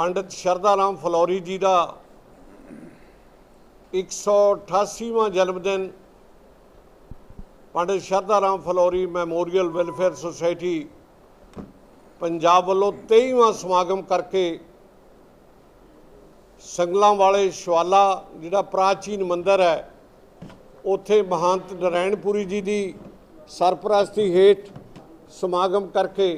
ਪੰਡਿਤ ਸ਼ਰਧਾ ਰਾਮ ਫਲੋਰੀ ਜੀ ਦਾ 188ਵਾਂ ਜਨਮ ਦਿਨ Pandit Shardha Ram Phillauri memorial welfare society Punjab ਵੱਲੋਂ 23ਵਾਂ ਸਮਾਗਮ ਕਰਕੇ ਸੰਗਲਾਂ ਵਾਲੇ ਸ਼ਵਾਲਾ, ਜਿਹੜਾ ਪ੍ਰਾਚੀਨ ਮੰਦਿਰ ਹੈ, ਉੱਥੇ ਮਹੰਤ ਨਰਾਇਣਪੁਰੀ ਜੀ ਦੀ ਸਰਪ੍ਰਸਤੀ ਹੇਠ ਸਮਾਗਮ ਕਰਕੇ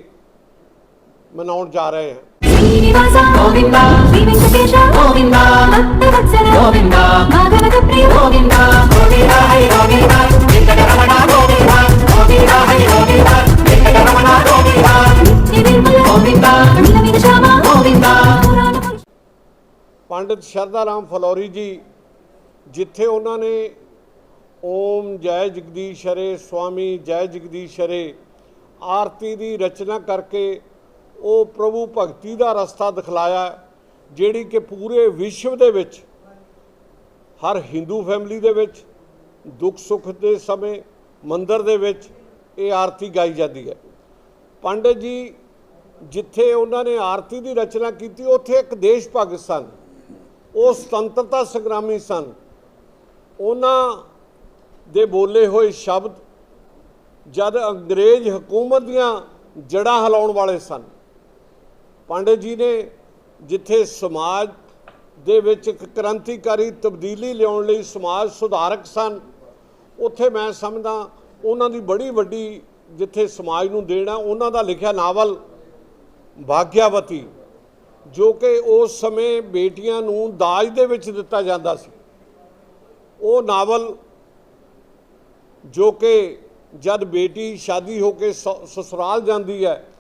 ਮਨਾਉਣ ਜਾ ਰਹੇ ਹਾਂ శ్రీనివాస గోవింద శ్రీ వెంకటేశ గోవింద భక్తవత్సల గోవింద భాగవత ప్రియ గోవింద గోవింద హరి గోవింద వెంకటరమణ గోవింద గోవింద హరి గోవింద వెంకటరమణ గోవింద నిత్య నిర్మల గోవింద నీలమీన శ్యామ గోవింద పురాణ పురుష ਪੰਡਿਤ ਸ਼ਰਧਾ ਰਾਮ ਫਲੋਰੀ ਜੀ ਜਿੱਥੇ ਉਹਨਾਂ ਨੇ ਓਮ ਜੈ ਜਗਦੀਸ਼ ਹਰੇ ਸੁਆਮੀ ਜੈ ਜਗਦੀਸ਼ ਹਰੇ ਆਰਤੀ ਦੀ ਰਚਨਾ ਕਰਕੇ ਉਹ ਪ੍ਰਭੂ ਭਗਤੀ ਦਾ ਰਸਤਾ ਦਿਖਲਾਇਆ ਜਿਹੜੀ ਕਿ ਪੂਰੇ ਵਿਸ਼ਵ ਦੇ ਵਿੱਚ, ਹਰ ਹਿੰਦੂ ਫੈਮਿਲੀ ਦੇ ਵਿੱਚ, ਦੁੱਖ ਸੁੱਖ ਦੇ ਸਮੇਂ, ਮੰਦਰ ਦੇ ਵਿੱਚ ਇਹ ਆਰਤੀ ਗਾਈ ਜਾਂਦੀ ਹੈ। ਪੰਡਿਤ ਜੀ, ਜਿੱਥੇ ਉਹਨਾਂ ਨੇ ਆਰਤੀ ਦੀ ਰਚਨਾ ਕੀਤੀ, ਉੱਥੇ ਇੱਕ ਦੇਸ਼ ਭਗਤ ਸਨ। ਉਹ ਸੁਤੰਤਰਤਾ ਸੰਗਰਾਮੀ ਸਨ। ਉਹਨਾਂ ਦੇ ਬੋਲੇ ਹੋਏ ਸ਼ਬਦ ਜਦ ਅੰਗਰੇਜ਼ ਹਕੂਮਤ ਦੀਆਂ ਜੜ੍ਹਾਂ ਹਿਲਾਉਣ ਵਾਲੇ ਸਨ। ਪੰਡਿਤ ਜੀ ਨੇ ਜਿੱਥੇ ਸਮਾਜ ਦੇ ਵਿੱਚ ਇੱਕ ਕ੍ਰਾਂਤੀਕਾਰੀ ਤਬਦੀਲੀ ਲਿਆਉਣ ਲਈ ਸਮਾਜ ਸੁਧਾਰਕ ਸਨ, ਉੱਥੇ ਮੈਂ ਸਮਝਦਾ ਉਹਨਾਂ ਦੀ ਬੜੀ ਵੱਡੀ ਜਿੱਥੇ ਸਮਾਜ ਨੂੰ ਦੇਣਾ ਉਹਨਾਂ ਦਾ ਲਿਖਿਆ ਨਾਵਲ ਭਾਗਿਆਵਤੀ, ਜੋ ਕਿ ਉਸ ਸਮੇਂ ਬੇਟੀਆਂ ਨੂੰ ਦਾਜ ਦੇ ਵਿੱਚ ਦਿੱਤਾ ਜਾਂਦਾ ਸੀ। ਉਹ ਨਾਵਲ ਜੋ ਕਿ ਜਦ ਬੇਟੀ ਸ਼ਾਦੀ ਹੋ ਕੇ ਸ- ਸਸੁਰਾਲ ਜਾਂਦੀ ਹੈ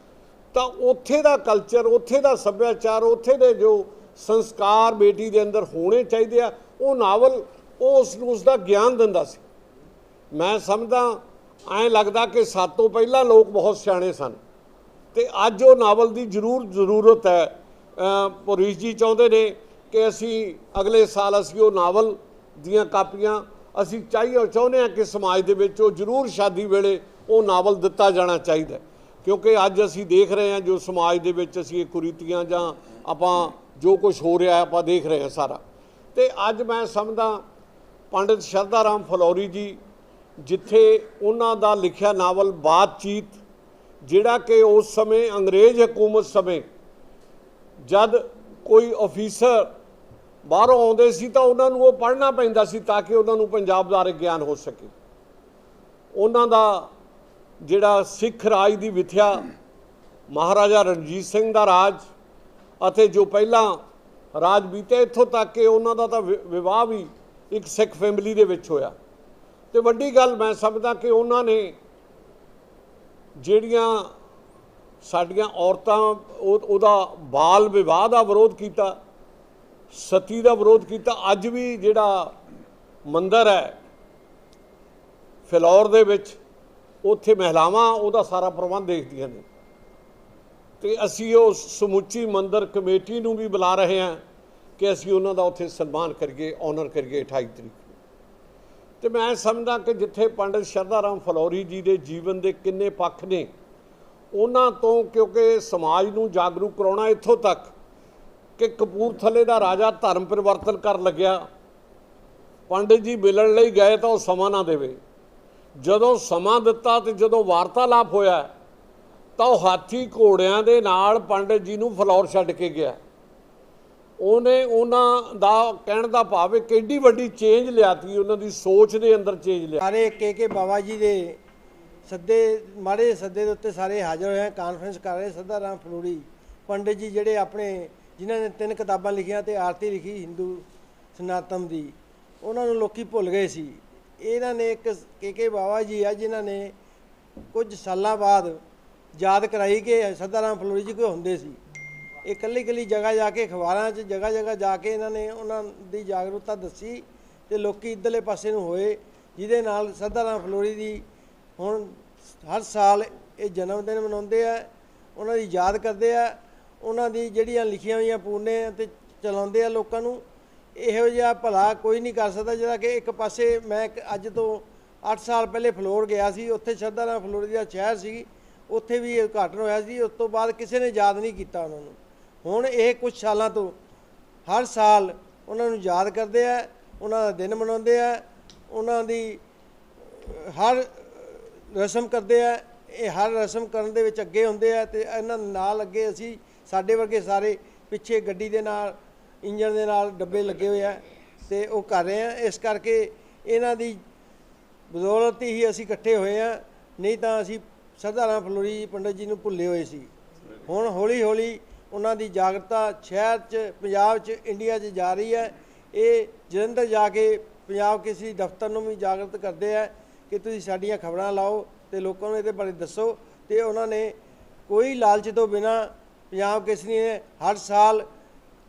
ਤਾਂ ਉੱਥੇ ਦਾ ਕਲਚਰ ਉੱਥੇ ਦਾ ਸੱਭਿਆਚਾਰ, ਉੱਥੇ ਦੇ ਜੋ ਸੰਸਕਾਰ ਬੇਟੀ ਦੇ ਅੰਦਰ ਹੋਣੇ ਚਾਹੀਦੇ ਆ, ਉਹ ਨਾਵਲ ਉਹ ਉਸ ਨੂੰ ਉਸ ਦਾ ਗਿਆਨ ਦਿੰਦਾ ਸੀ। ਮੈਂ ਸਮਝਦਾ, ਐਂ ਲੱਗਦਾ ਕਿ ਸਾਤੋਂ ਪਹਿਲਾਂ ਲੋਕ ਬਹੁਤ ਸਿਆਣੇ ਸਨ ਤੇ ਅੱਜ ਉਹ ਨਾਵਲ ਦੀ ਜ਼ਰੂਰ ਜ਼ਰੂਰਤ ਹੈ। ਪੁਰੀਸ਼ ਜੀ ਚਾਹੁੰਦੇ ਨੇ ਕਿ ਅਸੀਂ ਅਗਲੇ ਸਾਲ ਅਸੀਂ ਉਹ ਨਾਵਲ ਦੀਆਂ ਕਾਪੀਆਂ ਅਸੀਂ ਚਾਹੀਏ, ਚਾਹੁੰਦੇ ਹਾਂ ਕਿ ਸਮਾਜ ਦੇ ਵਿੱਚ ਉਹ ਜ਼ਰੂਰ ਸ਼ਾਦੀ ਵੇਲੇ ਉਹ ਨਾਵਲ ਦਿੱਤਾ ਜਾਣਾ ਚਾਹੀਦਾ ਕਿਉਂਕਿ ਅੱਜ ਅਸੀਂ ਦੇਖ ਰਹੇ ਹਾਂ ਜੋ ਸਮਾਜ ਦੇ ਵਿੱਚ ਅਸੀਂ ਇਹ ਕੁਰੀਤੀਆਂ ਜਾਂ ਆਪਾਂ ਜੋ ਕੁਝ ਹੋ ਰਿਹਾ ਆਪਾਂ ਦੇਖ ਰਹੇ ਹਾਂ ਸਾਰਾ। ਤੇ ਅੱਜ ਮੈਂ ਸਮਝਦਾ ਪੰਡਿਤ ਸ਼ਰਧਾ ਰਾਮ ਫਲੋਰੀ ਜੀ, ਜਿੱਥੇ ਉਹਨਾਂ ਦਾ ਲਿਖਿਆ ਨਾਵਲ ਬਾਤਚੀਤ, ਜਿਹੜਾ ਕਿ ਉਸ ਸਮੇਂ ਅੰਗਰੇਜ਼ ਹਕੂਮਤ ਸਮੇਂ ਜਦ ਕੋਈ ਅਫੀਸਰ ਬਾਹਰੋਂ ਆਉਂਦੇ ਸੀ ਤਾਂ ਉਹਨਾਂ ਨੂੰ ਉਹ ਪੜ੍ਹਨਾ ਪੈਂਦਾ ਸੀ ਤਾਂ ਕਿ ਉਹਨਾਂ ਨੂੰ ਪੰਜਾਬ ਬਾਰੇ ਗਿਆਨ ਹੋ ਸਕੇ। ਉਹਨਾਂ ਦਾ ਜਿਹੜਾ ਸਿੱਖ ਰਾਜ ਦੀ ਵਿਥਿਆ ਮਹਾਰਾਜਾ ਰਣਜੀਤ ਸਿੰਘ ਦਾ ਰਾਜ ਅਤੇ ਜੋ ਪਹਿਲਾਂ ਰਾਜ ਬੀਤੇ ਇੱਥੋਂ ਤੱਕ ਕਿ ਉਹਨਾਂ ਦਾ ਤਾਂ ਵਿਵਾਹ ਵੀ ਇੱਕ ਸਿੱਖ ਫੈਮਿਲੀ ਦੇ ਵਿੱਚ ਹੋਇਆ। ਤੇ ਵੱਡੀ ਗੱਲ ਮੈਂ ਸਮਝਦਾ ਕਿ ਉਹਨਾਂ ਨੇ ਜਿਹੜੀਆਂ ਸਾਡੀਆਂ ਔਰਤਾਂ, ਉਹ- ਉਹਦਾ ਬਾਲ ਵਿਵਾਹ ਦਾ ਵਿਰੋਧ ਕੀਤਾ, ਸਤੀ ਦਾ ਵਿਰੋਧ ਕੀਤਾ, ਅੱਜ ਵੀ ਜਿਹੜਾ ਮੰਦਰ ਹੈ ਫਿਲੌਰ ਦੇ ਵਿੱਚ ਉੱਥੇ ਮਹਿਲਾਵਾਂ ਉਹਦਾ ਸਾਰਾ ਪ੍ਰਬੰਧ ਦੇਖਦੀਆਂ ਨੇ। ਤੇ ਅਸੀਂ ਉਹ ਸਮੁੱਚੀ ਮੰਦਰ ਕਮੇਟੀ ਨੂੰ ਵੀ ਬੁਲਾ ਰਹੇ ਹਾਂ ਕਿ ਅਸੀਂ ਉਹਨਾਂ ਦਾ ਉੱਥੇ ਸਨਮਾਨ ਕਰੀਏ ਆਨਰ ਕਰੀਏ 28 ਤਰੀਕ ਨੂੰ। ਤੇ ਮੈਂ ਸਮਝਦਾ ਕਿ ਜਿੱਥੇ ਪੰਡਿਤ ਸ਼ਰਧਾਰਾਮ ਫਲੋਰੀ ਜੀ ਦੇ ਜੀਵਨ ਦੇ ਕਿੰਨੇ ਪੱਖ ਨੇ, ਉਹਨਾਂ ਤੋਂ ਕਿਉਂਕਿ ਸਮਾਜ ਨੂੰ ਜਾਗਰੂਕ ਕਰਾਉਣਾ ਇੱਥੋਂ ਤੱਕ ਕਿ ਕਪੂਰਥਲੇ ਦਾ ਰਾਜਾ ਧਰਮ ਪਰਿਵਰਤਨ ਕਰਨ ਲੱਗਿਆ। ਪੰਡਿਤ ਜੀ ਮਿਲਣ ਲਈ ਗਏ ਤਾਂ ਉਹ ਸਮਾਂ ਨਾ ਦੇਵੇ। ਜਦੋਂ ਸਮਾਂ ਦਿੱਤਾ ਤੇ ਜਦੋਂ ਵਾਰਤਾਲਾਪ ਹੋਇਆ, ਤਾਂ ਉਹ ਹਾਥੀ ਘੋੜਿਆਂ ਦੇ ਨਾਲ ਪੰਡਿਤ ਜੀ ਨੂੰ ਫਲੌਰ ਛੱਡ ਕੇ ਗਿਆ। ਉਹਨੇ ਉਹਨਾਂ ਦਾ ਕਹਿਣ ਦਾ ਭਾਵ ਹੈ ਕਿੰਡੀ ਵੱਡੀ ਚੇਂਜ ਲਿਆਤੀ, ਉਹਨਾਂ ਦੀ ਸੋਚ ਦੇ ਅੰਦਰ ਚੇਂਜ ਲਿਆ। ਸਾਰੇ ਕੇ ਕੇ ਬਾਬਾ ਜੀ ਦੇ ਸੱਦੇ, ਮਾੜੇ ਸੱਦੇ ਦੇ ਉੱਤੇ ਸਾਰੇ ਹਾਜ਼ਰ ਹੋਏ ਕਾਨਫਰੰਸ ਕਰ ਰਹੇ ਸਦਾ ਰਾਮ ਫਲੂੜੀ ਪੰਡਿਤ ਜੀ ਜਿਹੜੇ ਆਪਣੇ, ਜਿਨ੍ਹਾਂ ਨੇ ਤਿੰਨ ਕਿਤਾਬਾਂ ਲਿਖੀਆਂ ਤੇ ਆਰਤੀ ਲਿਖੀ ਹਿੰਦੂ ਸਨਾਤਨ ਦੀ, ਉਹਨਾਂ ਨੂੰ ਲੋਕੀ ਭੁੱਲ ਗਏ ਸੀ। ਇਹਨਾਂ ਨੇ ਇੱਕ ਕੇ ਕੇ ਬਾਬਾ ਜੀ ਆ, ਜਿਨ੍ਹਾਂ ਨੇ ਕੁਝ ਸਾਲਾਂ ਬਾਅਦ ਯਾਦ ਕਰਾਈ ਕਿ ਸਦਾ ਰਾਮ ਫਲੂੜੀ ਜੀ ਕੋਈ ਹੁੰਦੇ ਸੀ। ਇਹ ਇਕੱਲੀ ਇਕੱਲੀ ਜਗ੍ਹਾ ਜਾ ਕੇ, ਅਖਬਾਰਾਂ 'ਚ ਜਗ੍ਹਾ ਜਗ੍ਹਾ ਜਾ ਕੇ ਇਹਨਾਂ ਨੇ ਉਹਨਾਂ ਦੀ ਜਾਗਰੂਕਤਾ ਦੱਸੀ ਤੇ ਲੋਕੀ ਇੱਧਰਲੇ ਪਾਸੇ ਨੂੰ ਹੋਏ, ਜਿਹਦੇ ਨਾਲ ਸਦਾ ਰਾਮ ਫਲੋਰੀ ਦੀ ਹੁਣ ਹਰ ਸਾਲ ਇਹ ਜਨਮ ਦਿਨ ਮਨਾਉਂਦੇ ਆ, ਉਹਨਾਂ ਦੀ ਯਾਦ ਕਰਦੇ ਆ, ਉਹਨਾਂ ਦੀ ਜਿਹੜੀਆਂ ਲਿਖੀਆਂ ਹੋਈਆਂ ਪੂਰਨੇ ਤੇ ਚਲਾਉਂਦੇ ਆ ਲੋਕਾਂ ਨੂੰ ਇਹੋ ਜਿਹਾ ਭਲਾ ਕੋਈ ਨਹੀਂ ਕਰ ਸਕਦਾ, ਜਿਹੜਾ ਕਿ ਇੱਕ ਪਾਸੇ ਮੈਂ ਇੱਕ ਅੱਜ ਤੋਂ 8 ਸਾਲ ਪਹਿਲੇ ਫਲੋਰ ਗਿਆ ਸੀ, ਉੱਥੇ ਸ਼ਰਧਾ ਰਾਮ ਫਲੋਰੀ ਦਾ ਸ਼ਹਿਰ ਸੀ, ਉੱਥੇ ਵੀ ਇਹ ਉਦਘਾਟਨ ਹੋਇਆ ਸੀ, ਉਸ ਤੋਂ ਬਾਅਦ ਕਿਸੇ ਨੇ ਯਾਦ ਨਹੀਂ ਕੀਤਾ ਉਹਨਾਂ ਨੂੰ। ਹੁਣ ਇਹ ਕੁਝ ਸਾਲਾਂ ਤੋਂ ਹਰ ਸਾਲ ਉਹਨਾਂ ਨੂੰ ਯਾਦ ਕਰਦੇ ਆ, ਉਹਨਾਂ ਦਾ ਦਿਨ ਮਨਾਉਂਦੇ ਆ, ਉਹਨਾਂ ਦੀ ਹਰ ਰਸਮ ਕਰਦੇ ਆ, ਇਹ ਹਰ ਰਸਮ ਕਰਨ ਦੇ ਵਿੱਚ ਅੱਗੇ ਹੁੰਦੇ ਆ ਤੇ ਇਹਨਾਂ ਨਾਲ ਅੱਗੇ ਅਸੀਂ ਸਾਡੇ ਵਰਗੇ ਸਾਰੇ ਪਿੱਛੇ ਗੱਡੀ ਦੇ ਨਾਲ ਇੰਜਣ ਦੇ ਨਾਲ ਡੱਬੇ ਲੱਗੇ ਹੋਏ ਆ ਤੇ ਉਹ ਕਰ ਰਹੇ ਆ। ਇਸ ਕਰਕੇ ਇਹਨਾਂ ਦੀ ਬਦੌਲਤ ਹੀ ਅਸੀਂ ਇਕੱਠੇ ਹੋਏ ਆ। ਨਹੀਂ ਤਾਂ ਅਸੀਂ ਸਰਦਾਰਾਂ ਫਲੋਰੀ ਜੀ ਪੰਡਤ ਜੀ ਨੂੰ ਭੁੱਲੇ ਹੋਏ ਸੀ। ਹੁਣ ਹੌਲੀ ਹੌਲੀ ਉਹਨਾਂ ਦੀ ਜਾਗਰਤਾ ਸ਼ਹਿਰ 'ਚ, ਪੰਜਾਬ 'ਚ, ਇੰਡੀਆ 'ਚ ਜਾ ਰਹੀ ਹੈ। ਇਹ ਜਲੰਧਰ ਜਾ ਕੇ ਪੰਜਾਬ ਕਿਸੇ ਦਫ਼ਤਰ ਨੂੰ ਵੀ ਜਾਗਰਤ ਕਰਦੇ ਆ ਕਿ ਤੁਸੀਂ ਸਾਡੀਆਂ ਖਬਰਾਂ ਲਾਓ ਤੇ ਲੋਕਾਂ ਨੂੰ ਇਹਦੇ ਬਾਰੇ ਦੱਸੋ ਤੇ ਉਹਨਾਂ ਨੇ ਕੋਈ ਲਾਲਚ ਤੋਂ ਬਿਨਾ ਪੰਜਾਬ ਕੇਸਰੀ ਨੇ ਹਰ ਸਾਲ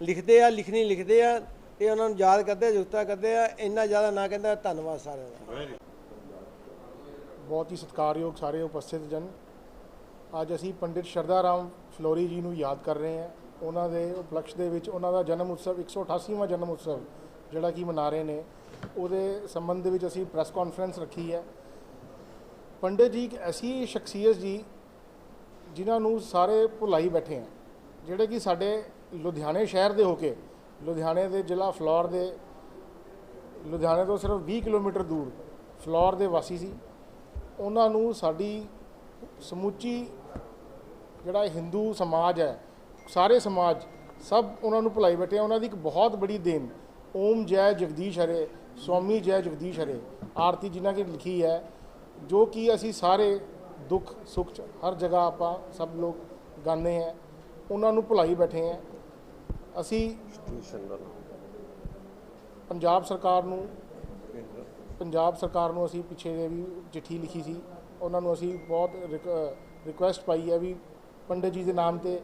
ਲਿਖਦੇ ਆ ਲਿਖਣੀ ਲਿਖਦੇ ਆ ਇਹ ਉਹਨਾਂ ਨੂੰ ਯਾਦ ਕਰਦੇ ਆ, ਜੁਗਤਾ ਕਰਦੇ ਆ, ਇੰਨਾ ਜ਼ਿਆਦਾ ਨਾ ਕਹਿੰਦਾ, ਧੰਨਵਾਦ ਸਾਰਿਆਂ ਦਾ। ਬਹੁਤ ਹੀ ਸਤਿਕਾਰਯੋਗ ਸਾਰੇ ਉਪਸਥਿਤ ਜਨ। ਅੱਜ ਅਸੀਂ ਪੰਡਿਤ ਸ਼ਰਦਾ ਰਾਮ ਫਲੋਰੀ ਜੀ ਨੂੰ ਯਾਦ ਕਰ ਰਹੇ ਹਾਂ। ਉਹਨਾਂ ਦੇ ਉਪਲਕਸ਼ ਦੇ ਵਿੱਚ ਉਹਨਾਂ ਦਾ ਜਨਮ ਉਤਸਵ 188ਵਾਂ ਜਨਮ ਉਤਸਵ ਜਿਹੜਾ ਕਿ ਮਨਾ ਰਹੇ ਨੇ। ਉਹਦੇ ਸੰਬੰਧ ਦੇ ਵਿੱਚ ਅਸੀਂ ਪ੍ਰੈਸ ਕਾਨਫਰੰਸ ਰੱਖੀ ਹੈ। ਪੰਡਿਤ ਜੀ ਇੱਕ ਐਸੀ ਸ਼ਖਸੀਅਤ ਜੀ, ਜਿਨ੍ਹਾਂ ਨੂੰ ਸਾਰੇ ਭੁਲਾਈ ਬੈਠੇ ਆ, ਜਿਹੜੇ ਕਿ ਸਾਡੇ ਲੁਧਿਆਣੇ ਸ਼ਹਿਰ ਦੇ ਹੋ ਕੇ, ਲੁਧਿਆਣੇ ਦੇ ਜ਼ਿਲ੍ਹਾ ਫਲੌਰ ਦੇ, ਲੁਧਿਆਣੇ ਤੋਂ ਸਿਰਫ 20 ਕਿਲੋਮੀਟਰ ਦੂਰ ਫਲੌਰ ਦੇ ਵਾਸੀ ਸੀ। ਉਹਨਾਂ ਨੂੰ ਸਾਡੀ ਸਮੁੱਚੀ ਜਿਹੜਾ ਹਿੰਦੂ ਸਮਾਜ ਹੈ, ਸਾਰੇ ਸਮਾਜ, ਸਭ ਉਹਨਾਂ ਨੂੰ ਭੁਲਾਈ ਬੈਠੇ ਆ। ਉਹਨਾਂ ਦੀ ਇੱਕ ਬਹੁਤ ਬੜੀ ਦੇਣ, ਓਮ ਜੈ ਜਗਦੀਸ਼ ਹਰੇ, ਸਵਾਮੀ ਜੈ ਜਗਦੀਸ਼ ਹਰੇ, ਆਰਤੀ ਜਿਨ੍ਹਾਂ ਕੀ ਲਿਖੀ ਹੈ, ਜੋ ਕਿ ਅਸੀਂ ਸਾਰੇ ਦੁੱਖ ਸੁੱਖ 'ਚ ਹਰ ਜਗ੍ਹਾ ਆਪਾਂ ਸਭ ਲੋਕ ਗਾਉਂਦੇ ਹੈ, ਉਹਨਾਂ ਨੂੰ ਭੁਲਾਈ ਬੈਠੇ ਆ ਅਸੀਂ ਪੰਜਾਬ ਸਰਕਾਰ ਨੂੰ ਪੰਜਾਬ ਸਰਕਾਰ ਨੂੰ ਅਸੀਂ ਪਿੱਛੇ ਜੇ ਵੀ ਚਿੱਠੀ ਲਿਖੀ ਸੀ। ਉਹਨਾਂ ਨੂੰ ਅਸੀਂ ਬਹੁਤ ਰਿਕੁਐਸਟ ਪਾਈ ਹੈ ਵੀ ਪੰਡਿਤ ਜੀ ਦੇ ਨਾਮ ਤੇ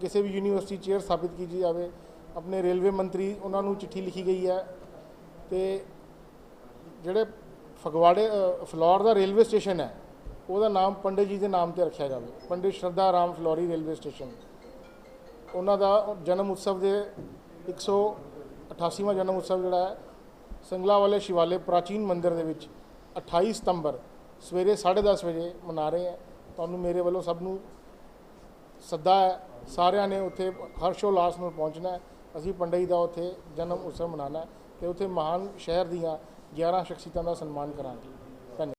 ਕਿਸੇ ਵੀ ਯੂਨੀਵਰਸਿਟੀ ਚੇਅਰ ਸਥਾਪਿਤ ਕੀਤੀ ਜਾਵੇ। ਆਪਣੇ ਰੇਲਵੇ ਮੰਤਰੀ ਉਹਨਾਂ ਨੂੰ ਚਿੱਠੀ ਲਿਖੀ ਗਈ ਹੈ ਤੇ ਜਿਹੜੇ ਫਗਵਾੜੇ ਅ, ਫਲੋਰ ਦਾ ਰੇਲਵੇ ਸਟੇਸ਼ਨ ਹੈ ਉਹਦਾ ਨਾਮ ਪੰਡਿਤ ਜੀ ਦੇ ਨਾਮ ਤੇ ਰੱਖਿਆ ਜਾਵੇ। ਪੰਡਿਤ ਸ਼ਰਧਾ ਰਾਮ ਫਲੋਰੀ ਰੇਲਵੇ ਸਟੇਸ਼ਨ। ਉਹਨਾਂ ਦਾ ਜਨਮ ਉਤਸਵ ਦੇ 188ਵਾਂ ਜਨਮ ਉਤਸਵ ਜਿਹੜਾ ਹੈ ਸੰਗਲਾ ਵਾਲੇ ਸ਼ਿਵਾਲੇ ਪ੍ਰਾਚੀਨ ਮੰਦਿਰ ਦੇ ਵਿੱਚ 28 ਸਤੰਬਰ ਸਵੇਰੇ 10:30 ਵਜੇ ਮਨਾ ਰਹੇ ਹੈ। ਤੁਹਾਨੂੰ ਮੇਰੇ ਵੱਲੋਂ ਸਭ ਨੂੰ ਸੱਦਾ ਹੈ, ਸਾਰਿਆਂ ਨੇ ਉੱਥੇ ਹਰਸ਼ੋਲਾਸ ਨਾਲ ਪਹੁੰਚਣਾ ਹੈ। ਅਸੀਂ ਪੰਡਈ ਦਾ ਉੱਥੇ ਜਨਮ ਉਤਸਵ ਮਨਾਉਣਾ ਹੈ ਤੇ ਉੱਥੇ ਮਹਾਨ ਸ਼ਹਿਰ ਦੀਆਂ 11 ਸ਼ਖਸੀਅਤਾਂ ਦਾ ਸਨਮਾਨ ਕਰਾਂਗੇ।